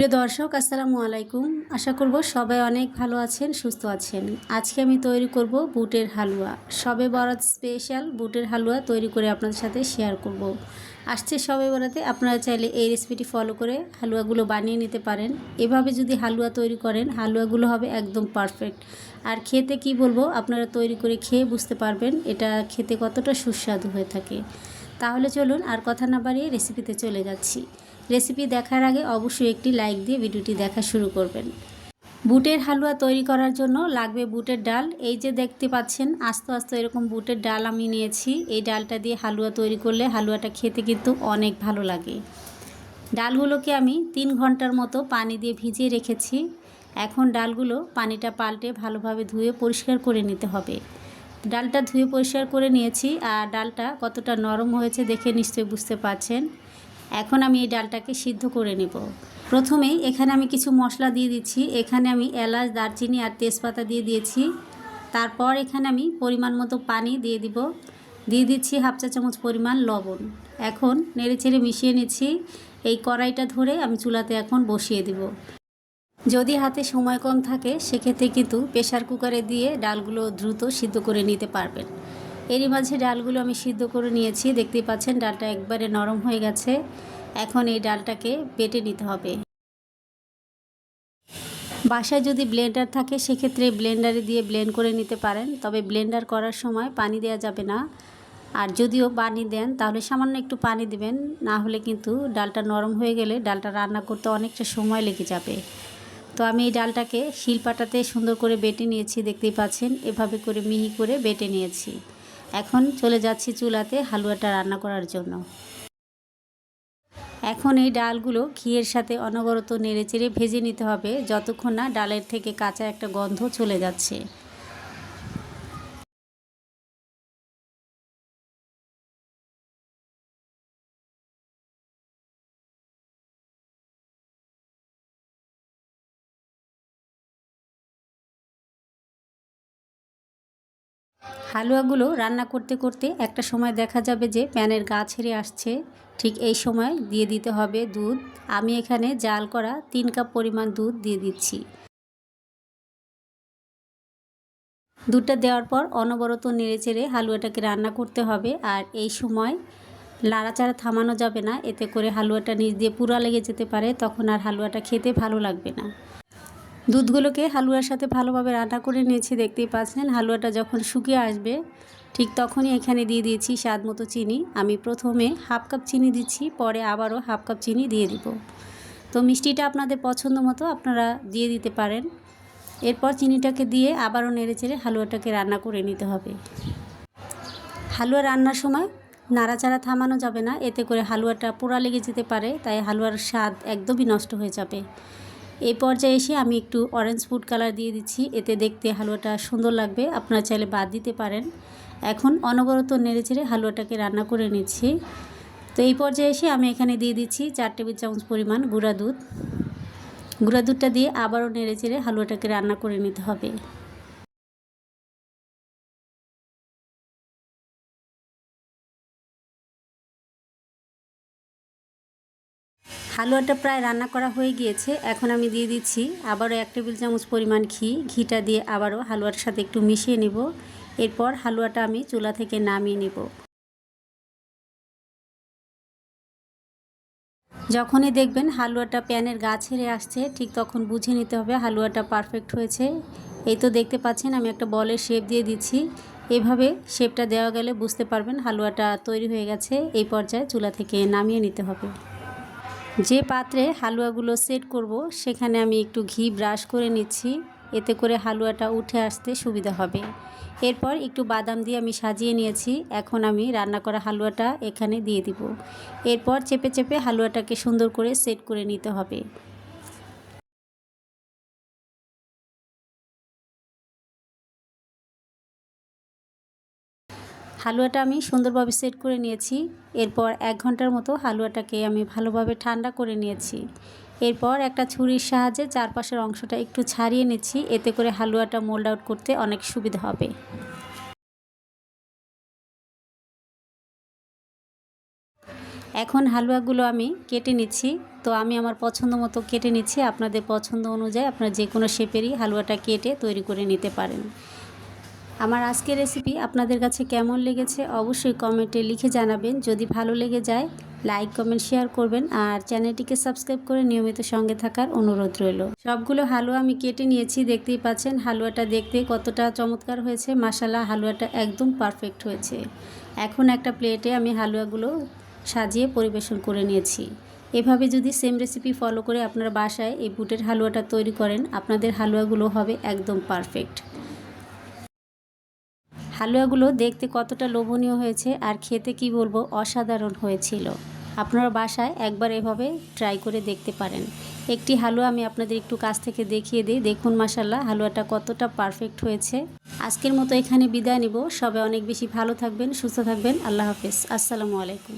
প্রিয় দর্শক, আসসালামু আলাইকুম। আশা করব সবাই অনেক ভালো আছেন, সুস্থ আছেন। আজকে আমি তৈরি করব বুটের হালুয়া। সবে বরাত স্পেশাল বুটের হালুয়া তৈরি করে আপনাদের সাথে শেয়ার করব। আসছে সবে বরাতে, আপনারা চাইলে এই রেসিপিটি ফলো করে হালুয়াগুলো বানিয়ে নিতে পারেন। এভাবে যদি হালুয়া তৈরি করেন, হালুয়াগুলো হবে একদম পারফেক্ট আর খেতে কি বলব, আপনারা তৈরি করে খেয়ে বুঝতে পারবেন এটা খেতে কতটা সুস্বাদু হয়ে থাকে। তাহলে চলুন আর কথা না বাড়িয়ে রেসিপিতে চলে যাচ্ছি। রেসিপি দেখার আগে অবশ্যই একটি লাইক দিয়ে ভিডিওটি দেখা শুরু করবেন। বুটের হালুয়া তৈরি করার জন্য লাগবে বুটের ডাল। এই যে দেখতে পাচ্ছেন, আস্তে আস্তে এরকম বুটের ডাল আমি নিয়েছি। এই ডালটা দিয়ে হালুয়া তৈরি করলে হালুয়াটা খেতে কিন্তু অনেক ভালো লাগে। ডালগুলোকে আমি তিন ঘণ্টার মতো পানি দিয়ে ভিজিয়ে রেখেছি। এখন ডালগুলো পানিটা পাল্টে ভালোভাবে ধুয়ে পরিষ্কার করে নিতে হবে। ডালটা ধুয়ে পরিষ্কার করে নিয়েছি আর ডালটা কতটা নরম হয়েছে দেখে নিশ্চয়ই বুঝতে পারছেন। এখন আমি এই ডালটাকে সিদ্ধ করে নেব। প্রথমেই এখানে আমি কিছু মশলা দিয়ে দিচ্ছি। এখানে আমি এলাচ, দারচিনি আর তেজপাতা দিয়ে দিয়েছি। তারপর এখানে আমি পরিমাণ মতো পানি দিয়ে দিব। দিয়ে দিচ্ছি হাফ চা চামচ পরিমাণ লবণ। এখন নেড়ে চেড়ে মিশিয়ে নিচ্ছি। এই কড়াইটা ধরে আমি চুলাতে এখন বসিয়ে দিব। যদি হাতে সময় কম থাকে, সেক্ষেত্রে কিন্তু প্রেশার কুকারে দিয়ে ডালগুলো দ্রুত সিদ্ধ করে নিতে পারবেন। এরই মাঝে ডালগুলো আমি সিদ্ধ করে নিয়েছি। দেখতেই পাচ্ছেন, ডালটা একবারে নরম হয়ে গেছে। এখন এই ডালটাকে বেটে নিতে হবে। বাসায় যদি ব্লেন্ডার থাকে, সেক্ষেত্রে ব্লেন্ডারে দিয়ে ব্লেন্ড করে নিতে পারেন। তবে ব্লেন্ডার করার সময় পানি দেওয়া যাবে না। আর যদিও পানি দেন, তাহলে সামান্য একটু পানি দিবেন। না হলে কিন্তু ডালটা নরম হয়ে গেলে ডালটা রান্না করতে অনেকটা সময় লেগে যাবে। তো আমি এই ডালটাকে শিলপাটাতে সুন্দর করে বেটে নিয়েছি, দেখতেই পাচ্ছেন। এভাবে করে মিহি করে বেটে নিয়েছি। এখন চলে যাচ্ছি চুলাতে হালুয়াটা রান্না করার জন্য। এখন এই ডালগুলো ঘিয়ের সাথে অনবরত নেড়েচেড়ে ভেজে নিতে হবে, যতক্ষণ না ডালের থেকে কাঁচা একটা গন্ধ চলে যাচ্ছে। হালুয়াগুলো রান্না করতে করতে একটা সময় দেখা যাবে যে প্যানের গা ছেড়ে আসছে। ঠিক এই সময় দিয়ে দিতে হবে দুধ। আমি এখানে জাল করা তিন কাপ পরিমাণ দুধ দিয়ে দিচ্ছি। দুধটা দেওয়ার পর অনবরত নেড়ে চেড়ে হালুয়াটাকে রান্না করতে হবে। আর এই সময় লাড়াচাড়া থামানো যাবে না। এতে করে হালুয়াটা নিচ দিয়ে পুরা লেগে যেতে পারে। তখন আর হালুয়াটা খেতে ভালো লাগবে না। দুধগুলোকে হালুয়ার সাথে ভালোভাবে রান্না করে নিয়েছি, দেখতেই পাচ্ছেন। হালুয়াটা যখন শুকিয়ে আসবে, ঠিক তখনই এখানে দিয়ে দিয়েছি স্বাদ মতো চিনি। আমি প্রথমে হাফ কাপ চিনি দিচ্ছি, পরে আবারও হাফ কাপ চিনি দিয়ে দিব। তো মিষ্টিটা আপনাদের পছন্দ মতো আপনারা দিয়ে দিতে পারেন। এরপর চিনিটাকে দিয়ে আবারও নেড়ে চেড়ে হালুয়াটাকে রান্না করে নিতে হবে। হালুয়া রান্নার সময় নাড়াচাড়া থামানো যাবে না, এতে করে হালুয়াটা পোড়া লেগে যেতে পারে, তাই হালুয়ার স্বাদ একদমই নষ্ট হয়ে যাবে। এই পর্যায়ে এসে আমি একটু অরেঞ্জ ফুড কালার দিয়ে দিচ্ছি। এতে দেখতে হালুয়াটা সুন্দর লাগবে। আপনারা চাইলে বাদ দিতে পারেন। এখন অনবরত নেড়েচেড়ে হালুয়াটাকে রান্না করে নিচ্ছি। তো এই পর্যায়ে এসে আমি এখানে দিয়ে দিচ্ছি চার টেবিল চামচ পরিমাণ গুঁড়া দুধ। গুঁড়া দুধটা দিয়ে আবারও নেড়েচেড়ে হালুয়াটাকে রান্না করে নিতে হবে। হালুয়াটা প্রায় রান্না করা হয়ে গিয়েছে। এখন আমি দিয়ে দিচ্ছি আবারও এক টেবিল চামচ পরিমাণ ঘি। ঘিটা দিয়ে আবারও হালুয়ার সাথে একটু মিশিয়ে নেব। এরপর হালুয়াটা আমি চুলা থেকে নামিয়ে নেব। যখনই দেখবেন হালুয়াটা প্যানের গা ছেড়ে আসছে, ঠিক তখন বুঝে নিতে হবে হালুয়াটা পারফেক্ট হয়েছে। এই তো দেখতে পাচ্ছেন, আমি একটা বলের শেপ দিয়ে দিচ্ছি। এভাবে শেপটা দেওয়া গেলে বুঝতে পারবেন হালুয়াটা তৈরি হয়ে গেছে। এই পর্যায়ে চুলা থেকে নামিয়ে নিতে হবে। যে পাত্রে হালুয়াগুলো সেট করব, সেখানে আমি একটু ঘি ব্রাশ করে নিচ্ছি। এতে করে হালুয়াটা উঠে আসতে সুবিধা হবে। এরপর একটু বাদাম দিয়ে আমি সাজিয়ে নিয়েছি। এখন আমি রান্না করা হালুয়াটা এখানে দিয়ে দিব। এরপর চেপে চেপে হালুয়াটাকে সুন্দর করে সেট করে নিতে হবে। হালুয়াটা আমি সুন্দরভাবে সেট করে নিয়েছি। এরপর এক ঘণ্টার মতো হালুয়াটাকে আমি ভালোভাবে ঠান্ডা করে নিয়েছি। এরপর একটা ছুরির সাহায্যে চারপাশের অংশটা একটু ছাড়িয়ে নিচ্ছি। এতে করে হালুয়াটা মোল্ড আউট করতে অনেক সুবিধা হবে। এখন হালুয়াগুলো আমি কেটে নিচ্ছি। তো আমি আমার পছন্দ মতো কেটে নিচ্ছি। আপনাদের পছন্দ অনুযায়ী আপনারা যে কোনো শেপেরই হালুয়াটা কেটে তৈরি করে নিতে পারেন। আমার আজকের রেসিপি আপনাদের কাছে কেমন লেগেছে অবশ্যই কমেন্টে লিখে জানাবেন। যদি ভালো লেগে যায় লাইক কমেন্ট শেয়ার করবেন আর চ্যানেলটিকে সাবস্ক্রাইব করে নিয়মিত সঙ্গে থাকার অনুরোধ রইল। সবগুলো হালুয়া আমি কেটে নিয়েছি, দেখতেই পাচ্ছেন হালুয়াটা দেখতে কতটা চমৎকার হয়েছে। মাসালা হালুয়াটা একদম পারফেক্ট হয়েছে। এখন একটা প্লেটে আমি হালুয়াগুলো সাজিয়ে পরিবেশন করে নিয়েছি। এভাবে যদি সেম রেসিপি ফলো করে আপনার বাসায় এই বুটের হালুয়াটা তৈরি করেন, আপনাদের হালুয়াগুলো হবে একদম পারফেক্ট হালুয়াগুলো দেখতে কতটা লোভনীয় হয়েছে আর খেতে কি বলব অসাধারণ হয়েছিল। আপনারা বাসায় একবার এভাবে ট্রাই করে দেখতে পারেন। একটি হালুয়া আমি আপনাদের একটু কাছ থেকে দেখিয়ে দিই। দেখুন মাসাল্লাহ হালুয়াটা কতটা পারফেক্ট হয়েছে। আজকের মতো এখানে বিদায় নিব। সবাই অনেক বেশি ভালো থাকবেন, সুস্থ থাকবেন। আল্লাহ হাফেজ। আসসালামু আলাইকুম।